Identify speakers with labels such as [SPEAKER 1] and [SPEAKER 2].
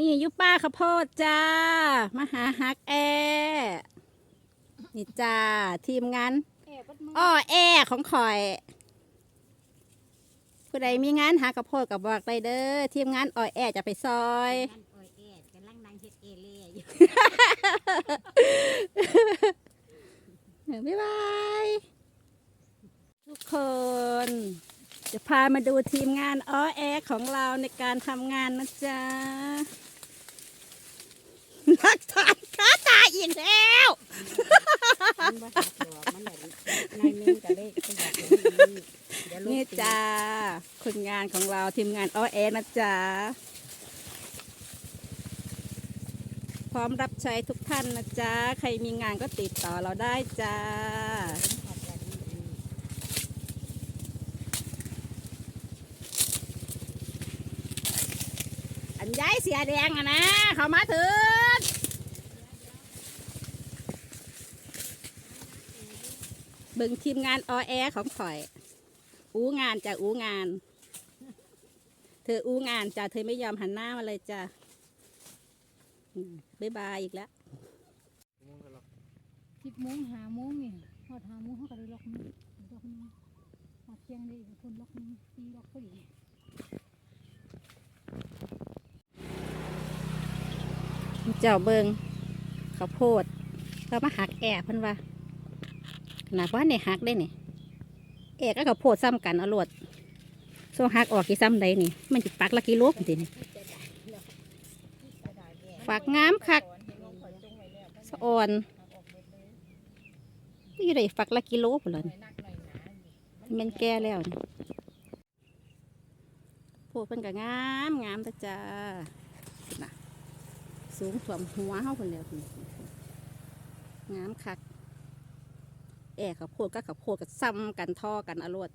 [SPEAKER 1] นี่อยุป้าข้าวโพดจ้า มาหาฮักแอนี่จ้า ทีมงาน
[SPEAKER 2] แอบปัดมือ
[SPEAKER 1] อ้อแอของข่อย ผู้ใดมีงานหาข้าวโพดกับบอกได้เด้อทีมงานอ้อแอจะไปซอย
[SPEAKER 2] นั่นโอยแอดกำลังนั่งเฮ็ดเอเล่อยู่
[SPEAKER 1] บ๊ายบาย ทุกคน จะพามาดูทีมงานอ้อแอของเราในการทำงานนะจ๊ะนักทานค้าตายอีกแล้ว
[SPEAKER 2] นี่
[SPEAKER 1] จ้าคนงานของเราทีมงานอ้อแอนะจ๊ะพร้อมรับใช้ทุกท่านนะจ๊ะ ใครมีงานก็ติดต่อเราได้จ้า
[SPEAKER 2] เอาแบบนี้
[SPEAKER 1] อัน ย้ายเสียแดงอะนะ เขามาถึงเบิ่งทีมงานอแอของข่อย อู้งานจ้ะอู้งาน เธออู้งานจ้ะเธอไม่ยอมหันหน้ามาเลยจ้ะบ๊ายบายอีกแล้ว
[SPEAKER 3] สิบโมงหาโมงนี่พอหาโมงเขาก็ได้ล็อกมือล็อกมือพอดเที่ยงได้คนล็อกมือตีล็อกพอดี
[SPEAKER 1] เจ้าเบิงข้าวโพดเขามาหักแอเพิ่นว่าขนาดว่าในหักได้นี่แอก็ข้าวโพดซ้ำกันอาโลวดโซ่หักออกกี่ซ้ำใดนี่ มันจะปักละกิโลพุ่นตินี่ฝากงามคักสะอ่อนนี่อยู่ได้ฝักละกิโลพุ่นละนี่มันแก่แล้วนี่โพดเพิ่นก็งามงามแต่จ้าน่ะ สูงส่วมหัวเข้าคนแล้วพุ่นงามคัก แอร์กับโพดก็กับโพดกับซ้ำกันท่อกันอรวด